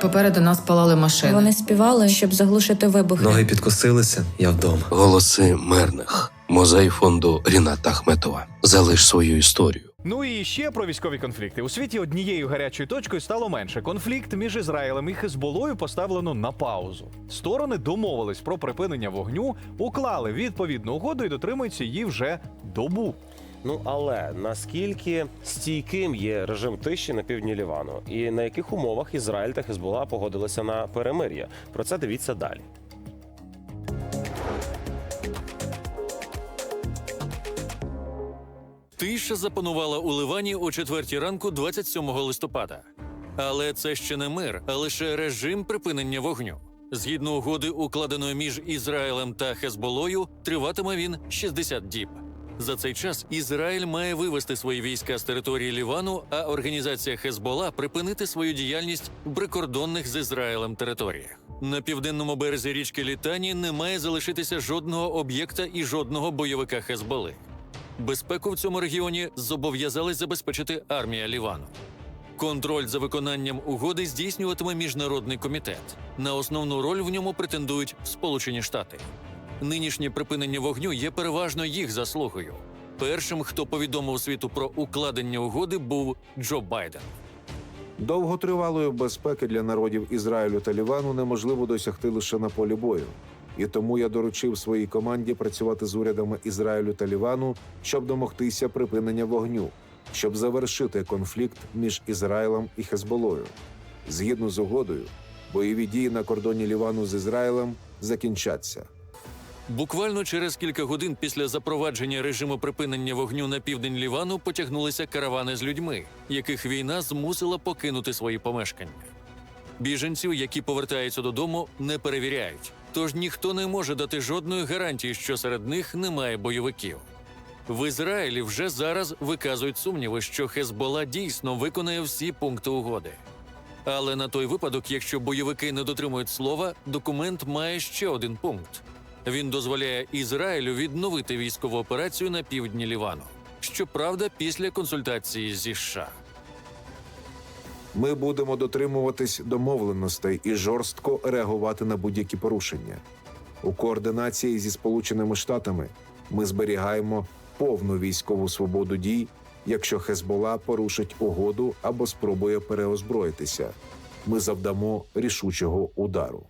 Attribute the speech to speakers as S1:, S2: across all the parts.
S1: Попереду нас палали машини.
S2: Вони співали, щоб заглушити вибухи.
S3: Ноги підкосилися, я вдома.
S4: Голоси мирних. Музей фонду Ріната Ахметова. Залиш свою історію.
S5: Ну і ще про військові конфлікти. У світі однією гарячою точкою стало менше. Конфлікт між Ізраїлем і Хезболою поставлено на паузу. Сторони домовились про припинення вогню, уклали відповідну угоду і дотримуються її вже добу.
S6: Ну але наскільки стійким є режим тиші на півдні Лівану, і на яких умовах Ізраїль та Хезбула погодилися на перемир'я? Про це дивіться далі.
S7: Тиша запанувала у Ливані о четвертій ранку 27 листопада. Але це ще не мир, а лише режим припинення вогню. Згідно угоди, укладеної між Ізраїлем та Хезболою, триватиме він 60 діб. За цей час Ізраїль має вивести свої війська з території Лівану, а організація Хезбола припинити свою діяльність в прикордонних з Ізраїлем територіях. На південному березі річки Літані не має залишитися жодного об'єкта і жодного бойовика Хезболи. Безпеку в цьому регіоні зобов'язались забезпечити армія Лівану. Контроль за виконанням угоди здійснюватиме міжнародний комітет. На основну роль в ньому претендують Сполучені Штати. Нинішнє припинення вогню є переважно їх заслугою. Першим, хто повідомив світу про укладення угоди, був Джо Байден.
S8: Довготривалої безпеки для народів Ізраїлю та Лівану неможливо досягти лише на полі бою. І тому я доручив своїй команді працювати з урядами Ізраїлю та Лівану, щоб домогтися припинення вогню, щоб завершити конфлікт між Ізраїлем і Хезболою. Згідно з угодою, бойові дії на кордоні Лівану з Ізраїлем закінчаться.
S7: Буквально через кілька годин після запровадження режиму припинення вогню на південь Лівану потягнулися каравани з людьми, яких війна змусила покинути свої помешкання. Біженців, які повертаються додому, не перевіряють, тож ніхто не може дати жодної гарантії, що серед них немає бойовиків. В Ізраїлі вже зараз виказують сумніви, що Хезбола дійсно виконає всі пункти угоди. Але на той випадок, якщо бойовики не дотримують слова, документ має ще один пункт. Він дозволяє Ізраїлю відновити військову операцію на півдні Лівану. Щоправда, після консультації зі США.
S8: Ми будемо дотримуватись домовленостей і жорстко реагувати на будь-які порушення. У координації зі Сполученими Штатами ми зберігаємо повну військову свободу дій, якщо Хезбола порушить угоду або спробує переозброїтися. Ми завдамо рішучого удару.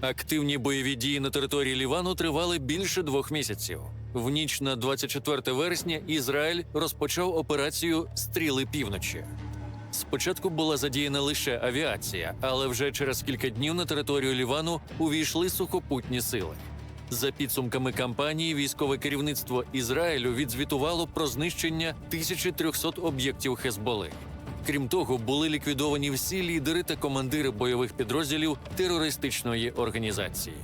S7: Активні бойові дії на території Лівану тривали більше двох місяців. В ніч на 24 вересня Ізраїль розпочав операцію Стріли півночі. Спочатку була задіяна лише авіація, але вже через кілька днів на територію Лівану увійшли сухопутні сили. За підсумками кампанії, військове керівництво Ізраїлю відзвітувало про знищення 1300 об'єктів Хезболи. Крім того, були ліквідовані всі лідери та командири бойових підрозділів терористичної організації.